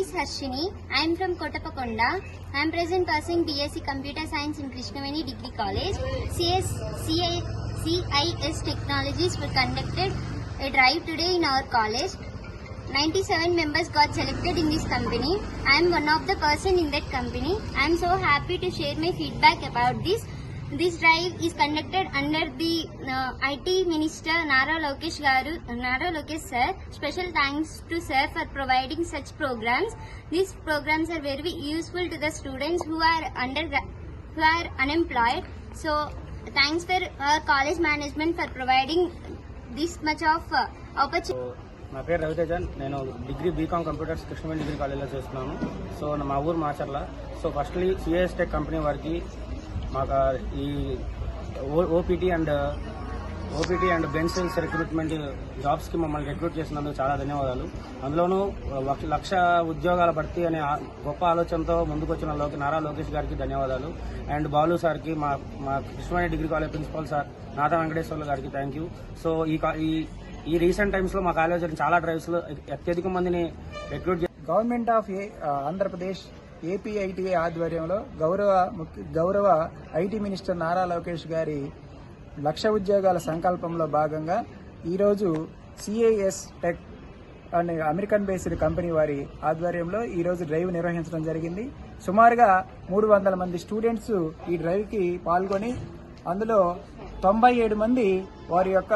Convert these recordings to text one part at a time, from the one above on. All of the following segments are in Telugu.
is Harshini. I am from Kotapakonda. I am present pursuing BSc Computer Science in Krishnaveni Degree College. CS, CI, CIS Technologies were conducted a drive today in our college. 97 members got selected in this company. I am one of the person in that company. I am so happy to share my feedback about this. This drive is conducted under the IT minister Nara Lokesh garu Nara Lokesh sir special thanks to sir for providing such programmes these programmes are very useful to the students who are under who are unemployed so thanks for our college management for providing this much of opportunity నా పేరు రవితేజ నేను డిగ్రీ బీకామ్ కంప్యూటర్స్ కృష్ణమే డిగ్రీ కాలేజ్లో చేస్తున్నాను. సో మా ఊరు Macherla. So firstly CS company వారికి మాకు ఈ ఓపీటీ అండ్ ఓపీటీ అండ్ బెన్సిల్స్ రిక్రూట్మెంట్ జాబ్స్కి మమ్మల్ని రిక్రూట్ చేసినందుకు చాలా ధన్యవాదాలు. అందులోనూ లక్ష లక్ష ఉద్యోగాల భర్తీ అనే గొప్ప ఆలోచనతో ముందుకొచ్చిన లోకి నారా లోకేష్ గారికి ధన్యవాదాలు. అండ్ బాలు సార్కి మా మా కృష్ణమైన degree college principal sir Natha Venkateswarlu గారికి థ్యాంక్ యూ సో ఈ ఈ ఈ రీసెంట్ టైమ్స్లో మా కాలేజ్ చాలా డ్రైవ్స్లో అత్యధిక మందిని recruit government of a Andhra Pradesh APITA ఆధ్వర్యంలో గౌరవ ముఖ్య గౌరవ ఐటీ మినిస్టర్ నారా లోకేష్ గారి లక్ష ఉద్యోగాల సంకల్పంలో భాగంగా ఈరోజు సిఐఎస్ టెక్ అనే అమెరికన్ బేస్డ్ కంపెనీ వారి ఆధ్వర్యంలో ఈరోజు డ్రైవ్ నిర్వహించడం జరిగింది. సుమారుగా మూడు వందల మంది స్టూడెంట్స్ ఈ డ్రైవ్కి పాల్గొని అందులో తొంభై ఏడు మంది వారి యొక్క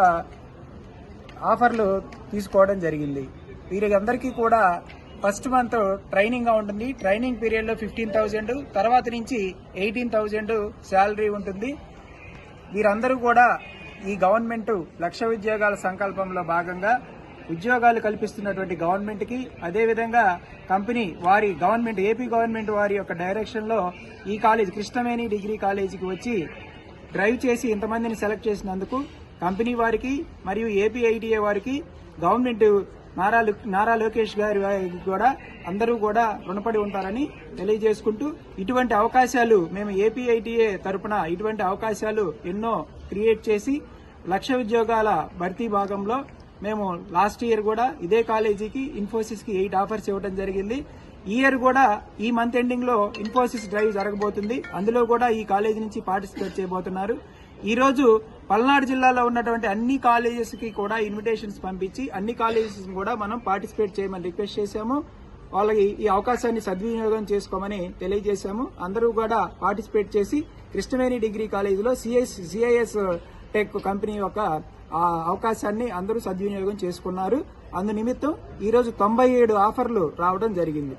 ఆఫర్లు తీసుకోవడం జరిగింది. వీరందరికీ కూడా ఫస్ట్ మంత్ ట్రైనింగ్గా ఉంటుంది. ట్రైనింగ్ పీరియడ్లో ఫిఫ్టీన్ థౌజండ్ తర్వాత నుంచి ఎయిటీన్ థౌజండ్ శాలరీ ఉంటుంది. వీరందరూ కూడా ఈ గవర్నమెంట్ లక్ష ఉద్యోగాల సంకల్పంలో భాగంగా ఉద్యోగాలు కల్పిస్తున్నటువంటి గవర్నమెంట్కి అదేవిధంగా కంపెనీ వారి గవర్నమెంట్ ఏపీ గవర్నమెంట్ వారి యొక్క డైరెక్షన్లో ఈ కాలేజ్ కృష్ణవేణి డిగ్రీ కాలేజీకి వచ్చి డ్రైవ్ చేసి ఇంతమందిని సెలెక్ట్ చేసినందుకు కంపెనీ వారికి మరియు ఏపీఐటీఏ వారికి గవర్నమెంట్ నారా నారా లోకేష్ గారి వారికి కూడా అందరూ కూడా రుణపడి ఉంటారని తెలియజేసుకుంటూ ఇటువంటి అవకాశాలు మేము ఏపీఐటీఏ తరపున ఇటువంటి అవకాశాలు ఎన్నో క్రియేట్ చేసి లక్ష ఉద్యోగాల భర్తీ భాగంలో మేము లాస్ట్ ఇయర్ కూడా ఇదే కాలేజీకి ఇన్ఫోసిస్కి ఎయిట్ ఆఫర్స్ ఇవ్వడం జరిగింది. ఈ ఇయర్ కూడా ఈ మంత్ ఎండింగ్లో ఇన్ఫోసిస్ డ్రైవ్ జరగబోతుంది. అందులో కూడా ఈ కాలేజీ నుంచి పార్టిసిపేట్ చేయబోతున్నారు. ఈ రోజు పల్నాడు జిల్లాలో ఉన్నటువంటి అన్ని కాలేజెస్కి కూడా ఇన్విటేషన్స్ పంపించి అన్ని కాలేజెస్ కూడా మనం పార్టిసిపేట్ చేయమని రిక్వెస్ట్ చేశాము. వాళ్ళకి ఈ అవకాశాన్ని సద్వినియోగం చేసుకోమని తెలియజేశాము. అందరూ కూడా పార్టిసిపేట్ చేసి కృష్ణవేణి డిగ్రీ కాలేజీలో సిఎస్ సిఐఎస్ టెక్ కంపెనీ యొక్క ఆ అవకాశాన్ని అందరూ సద్వినియోగం చేసుకున్నారు. అందు నిమిత్తం ఈరోజు తొంభై ఏడు ఆఫర్లు రావడం జరిగింది.